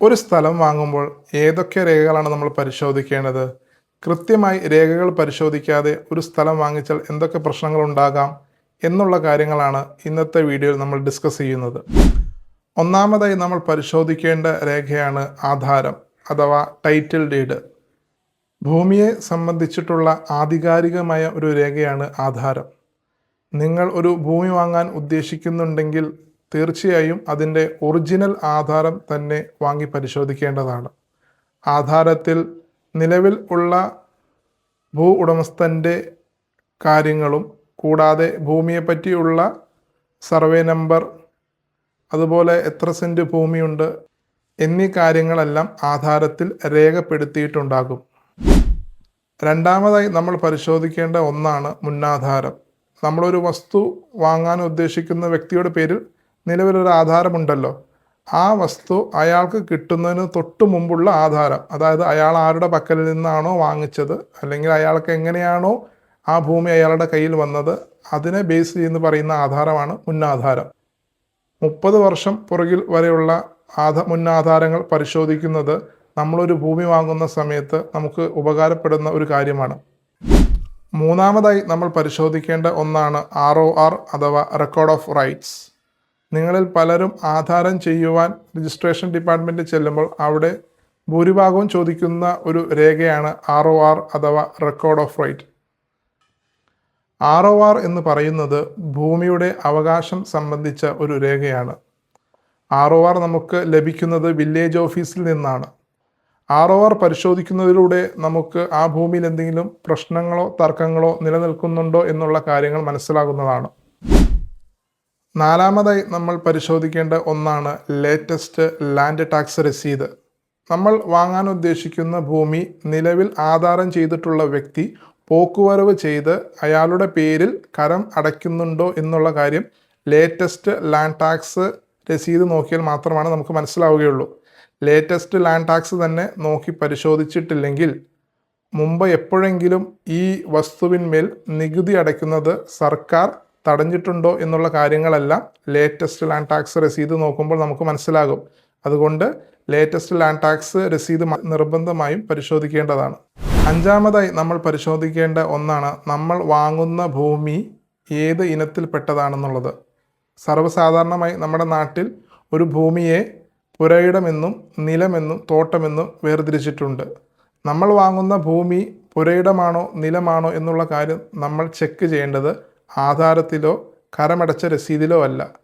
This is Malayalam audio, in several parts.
ഒരു സ്ഥലം വാങ്ങുമ്പോൾ ഏതൊക്കെ രേഖകളാണ് നമ്മൾ പരിശോധിക്കേണ്ടത്? കൃത്യമായി രേഖകൾ പരിശോധിക്കാതെ ഒരു സ്ഥലം വാങ്ങിച്ചാൽ എന്തൊക്കെ പ്രശ്നങ്ങൾ ഉണ്ടാകാം എന്നുള്ള കാര്യങ്ങളാണ് ഇന്നത്തെ വീഡിയോയിൽ നമ്മൾ ഡിസ്കസ് ചെയ്യുന്നത്. ഒന്നാമതായി നമ്മൾ പരിശോധിക്കേണ്ട രേഖയാണ് ആധാരം അഥവാ ടൈറ്റിൽ ഡീഡ് ഭൂമിയെ സംബന്ധിച്ചിട്ടുള്ള ആധികാരികമായ ഒരു രേഖയാണ് ആധാരം. നിങ്ങൾ ഒരു ഭൂമി വാങ്ങാൻ ഉദ്ദേശിക്കുന്നുണ്ടെങ്കിൽ തീർച്ചയായും അതിന്റെ ഒറിജിനൽ ആധാരം തന്നെ വാങ്ങി പരിശോധിക്കേണ്ടതാണ്. ആധാരത്തിൽ നിലവിൽ ഉള്ള ഭൂ ഉടമസ്ഥന്റെ കാര്യങ്ങളും കൂടാതെ ഭൂമിയെപ്പറ്റിയുള്ള സർവേ നമ്പർ അതുപോലെ എത്ര സെന്റ് ഭൂമിയുണ്ട് എന്നീ കാര്യങ്ങളെല്ലാം ആധാരത്തിൽ രേഖപ്പെടുത്തിയിട്ടുണ്ടാകും. രണ്ടാമതായി നമ്മൾ പരിശോധിക്കേണ്ട ഒന്നാണ് മുന്നാധാരം. നമ്മളൊരു വസ്തു വാങ്ങാൻ ഉദ്ദേശിക്കുന്ന വ്യക്തിയുടെ പേരിൽ നിലവിലൊരു ആധാരമുണ്ടല്ലോ. ആ വസ്തു അയാൾക്ക് കിട്ടുന്നതിന് തൊട്ട് മുമ്പുള്ള ആധാരം. അതായത് അയാൾ ആരുടെ പക്കലിൽ നിന്നാണോ വാങ്ങിച്ചത് അല്ലെങ്കിൽ അയാൾക്ക് എങ്ങനെയാണോ ആ ഭൂമി അയാളുടെ കയ്യിൽ വന്നത് അതിനെ ബേസ് ചെയ്യുന്ന പറയുന്ന ആധാരമാണ് മുന്നാധാരം. മുപ്പത് വർഷം പുറകിൽ വരെയുള്ള ആധ മുന്നാധാരങ്ങൾ പരിശോധിക്കുന്നത് നമ്മളൊരു ഭൂമി വാങ്ങുന്ന സമയത്ത് നമുക്ക് ഉപകാരപ്പെടുന്ന ഒരു കാര്യമാണ്. മൂന്നാമതായി നമ്മൾ പരിശോധിക്കേണ്ട ഒന്നാണ് ആർ ഒ ആർ അഥവാ റെക്കോർഡ് ഓഫ് റൈറ്റ്സ് നിങ്ങളിൽ പലരും ആധാരം ചെയ്യുവാൻ രജിസ്ട്രേഷൻ ഡിപ്പാർട്ട്മെന്റിൽ ചെല്ലുമ്പോൾ അവിടെ ഭൂരിഭാഗവും ചോദിക്കുന്ന ഒരു രേഖയാണ് ആർ ഒ ആർ അഥവാ record of right R O R എന്ന് പറയുന്നത് ഭൂമിയുടെ അവകാശം സംബന്ധിച്ച ഒരു രേഖയാണ്. ആർ ഒ ആർ നമുക്ക് ലഭിക്കുന്നത് വില്ലേജ് ഓഫീസിൽ നിന്നാണ്. ആർ ഒ ആർ പരിശോധിക്കുന്നതിലൂടെ നമുക്ക് ആ ഭൂമിയിൽ എന്തെങ്കിലും പ്രശ്നങ്ങളോ തർക്കങ്ങളോ നിലനിൽക്കുന്നുണ്ടോ എന്നുള്ള കാര്യങ്ങൾ മനസ്സിലാകുന്നതാണ്. നാലാമതായി നമ്മൾ പരിശോധിക്കേണ്ട ഒന്നാണ് ലേറ്റസ്റ്റ് ലാൻഡ് ടാക്സ് രസീത് നമ്മൾ വാങ്ങാൻ ഉദ്ദേശിക്കുന്ന ഭൂമി നിലവിൽ ആധാരം ചെയ്തിട്ടുള്ള വ്യക്തി പോക്കുവരവ് ചെയ്ത് അയാളുടെ പേരിൽ കരം അടയ്ക്കുന്നുണ്ടോ എന്നുള്ള കാര്യം ലേറ്റസ്റ്റ് ലാൻഡ് ടാക്സ് രസീത് നോക്കിയാൽ മാത്രമാണ് നമുക്ക് മനസ്സിലാവുകയുള്ളൂ. ലേറ്റസ്റ്റ് ലാൻഡ് ടാക്സ് തന്നെ നോക്കി പരിശോധിച്ചിട്ടില്ലെങ്കിൽ മുമ്പ് എപ്പോഴെങ്കിലും ഈ വസ്തുവിന്മേൽ നികുതി അടയ്ക്കുന്നത് സർക്കാർ തടഞ്ഞിട്ടുണ്ടോ എന്നുള്ള കാര്യങ്ങളെല്ലാം ലേറ്റസ്റ്റ് ലാൻഡ് ടാക്സ് രസീത് നോക്കുമ്പോൾ നമുക്ക് മനസ്സിലാകും. അതുകൊണ്ട് ലേറ്റസ്റ്റ് ലാൻഡ് ടാക്സ് രസീത് നിർബന്ധമായും പരിശോധിക്കേണ്ടതാണ്. അഞ്ചാമതായി നമ്മൾ പരിശോധിക്കേണ്ട ഒന്നാണ് നമ്മൾ വാങ്ങുന്ന ഭൂമി ഏത് ഇനത്തിൽപ്പെട്ടതാണെന്നുള്ളത്. സർവസാധാരണമായി നമ്മുടെ നാട്ടിൽ ഒരു ഭൂമിയെ പുരയിടമെന്നും നിലമെന്നും തോട്ടമെന്നും വേർതിരിച്ചിട്ടുണ്ട്. നമ്മൾ വാങ്ങുന്ന ഭൂമി പുരയിടമാണോ നിലമാണോ എന്നുള്ള കാര്യം നമ്മൾ ചെക്ക് ചെയ്യേണ്ടത് ആധാരത്തിലോ കരമടച്ച രസീതിലോ അല്ല.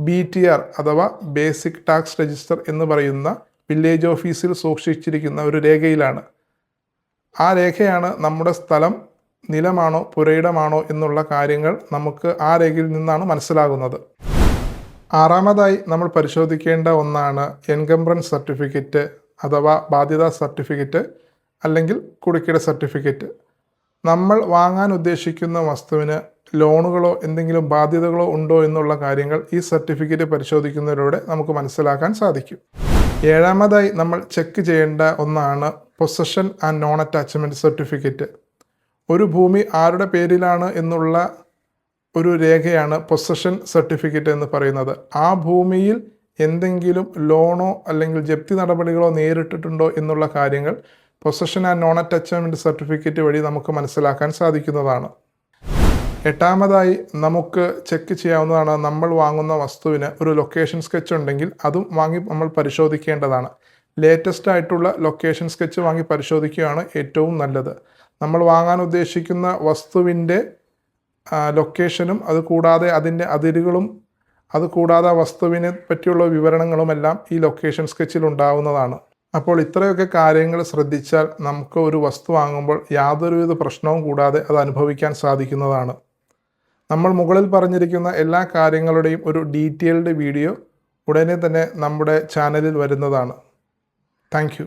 ബി ടി ആർ അഥവാ ബേസിക് ടാക്സ് രജിസ്റ്റർ എന്ന് പറയുന്ന വില്ലേജ് ഓഫീസിൽ സൂക്ഷിച്ചിരിക്കുന്ന ഒരു രേഖയിലാണ്. ആ രേഖയാണ് നമ്മുടെ സ്ഥലം നിലമാണോ പുരയിടമാണോ എന്നുള്ള കാര്യങ്ങൾ നമുക്ക് ആ രേഖയിൽ നിന്നാണ് മനസ്സിലാകുന്നത്. ആറാമതായി നമ്മൾ പരിശോധിക്കേണ്ട ഒന്നാണ് എൻകംബ്രൻസ് സർട്ടിഫിക്കറ്റ് അഥവാ ബാധ്യതാ സർട്ടിഫിക്കറ്റ് അല്ലെങ്കിൽ കുടുക്കിയുടെ സർട്ടിഫിക്കറ്റ്. നമ്മൾ വാങ്ങാൻ ഉദ്ദേശിക്കുന്ന വസ്തുവിന് ലോണുകളോ എന്തെങ്കിലും ബാധ്യതകളോ ഉണ്ടോ എന്നുള്ള കാര്യങ്ങൾ ഈ സർട്ടിഫിക്കറ്റ് പരിശോധിക്കുന്നതിലൂടെ നമുക്ക് മനസ്സിലാക്കാൻ സാധിക്കും. ഏഴാമതായി നമ്മൾ ചെക്ക് ചെയ്യേണ്ട ഒന്നാണ് possession and non attachment certificate. ഒരു ഭൂമി ആരുടെ പേരിലാണ് എന്നുള്ള ഒരു രേഖയാണ് പൊസഷൻ സർട്ടിഫിക്കറ്റ് എന്ന് പറയുന്നത്. ആ ഭൂമിയിൽ എന്തെങ്കിലും ലോണോ അല്ലെങ്കിൽ ജപ്തി നടപടികളോ നേരിട്ടിട്ടുണ്ടോ എന്നുള്ള കാര്യങ്ങൾ possession and non attachment certificate വഴി നമുക്ക് മനസ്സിലാക്കാൻ സാധിക്കുന്നതാണ്. എട്ടാമതായി നമുക്ക് ചെക്ക് ചെയ്യാവുന്നതാണ് നമ്മൾ വാങ്ങുന്ന വസ്തുവിന് ഒരു ലൊക്കേഷൻ സ്കെച്ച് ഉണ്ടെങ്കിൽ അതും വാങ്ങി നമ്മൾ പരിശോധിക്കേണ്ടതാണ്. ലേറ്റസ്റ്റ് ആയിട്ടുള്ള ലൊക്കേഷൻ സ്കെച്ച് വാങ്ങി പരിശോധിക്കുകയാണ് ഏറ്റവും നല്ലത്. നമ്മൾ വാങ്ങാൻ ഉദ്ദേശിക്കുന്ന വസ്തുവിന്റെ ലൊക്കേഷനും അത് കൂടാതെ അതിന്റെ അതിരുകളും അത് കൂടാതെ വസ്തുവിനെ പറ്റിയുള്ള വിവരണങ്ങളുമെല്ലാം ഈ ലൊക്കേഷൻ സ്കെച്ചിൽ ഉണ്ടാവുന്നതാണ്. അപ്പോൾ ഇത്രയൊക്കെ കാര്യങ്ങൾ ശ്രദ്ധിച്ചാൽ നമുക്ക് ഒരു വസ്തു വാങ്ങുമ്പോൾ യാതൊരുവിധ പ്രശ്നവും കൂടാതെ അത് അനുഭവിക്കാൻ സാധിക്കുന്നതാണ്. നമ്മൾ മുകളിൽ പറഞ്ഞിരിക്കുന്ന എല്ലാ കാര്യങ്ങളുടെയും ഒരു ഡീറ്റെയിൽഡ് വീഡിയോ ഉടനെ തന്നെ നമ്മുടെ ചാനലിൽ വരുന്നതാണ്. താങ്ക്